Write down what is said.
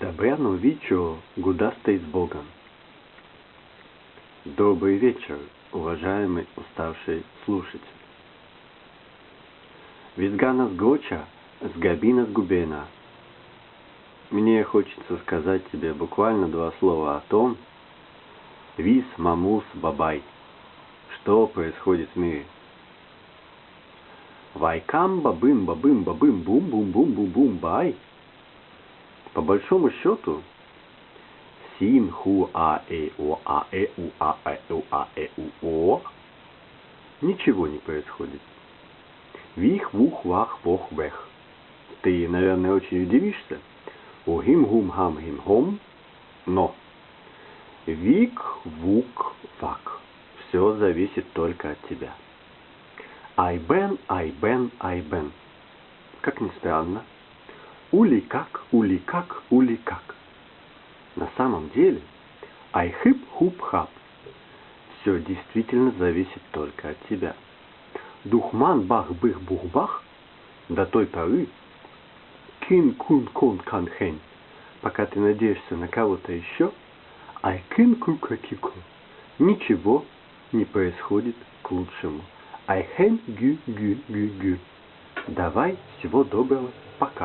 Добряну вечеру, гудастый с Богом. Добрый вечер, уважаемый уставший слушатель. Визгана с Гоча, с Габина с Губена. Мне хочется сказать тебе буквально два слова о том, Вис, Мамус, Бабай, что происходит в мире. Вайкам, бабым, бабым, бабым, бум, бум, бум, бум, бум, бай – по большому счету, син, ху, а, э, о, а, э, у, а, э, у, а, э, у, о, ничего не происходит. Вих, вух, вах, вох, вех. Ты, наверное, очень удивишься. У гим, гум, хам, гим, хом, но вик, вук, вак. Все зависит только от тебя. Айбен, айбен, айбен. Как ни странно, Ули-как, ули-как, ули-как. На самом деле, айхып-хуп-хап. Все действительно зависит только от тебя. Духман-бах-бых-бух-бах до той поры, кин-кун-кун-кан-хэнь, пока ты надеешься на кого-то еще, айкин-ку-ка-ки-ку. Ничего не происходит к лучшему. Айхэн-гю-гю-гю-гю. Давай, всего доброго, пока.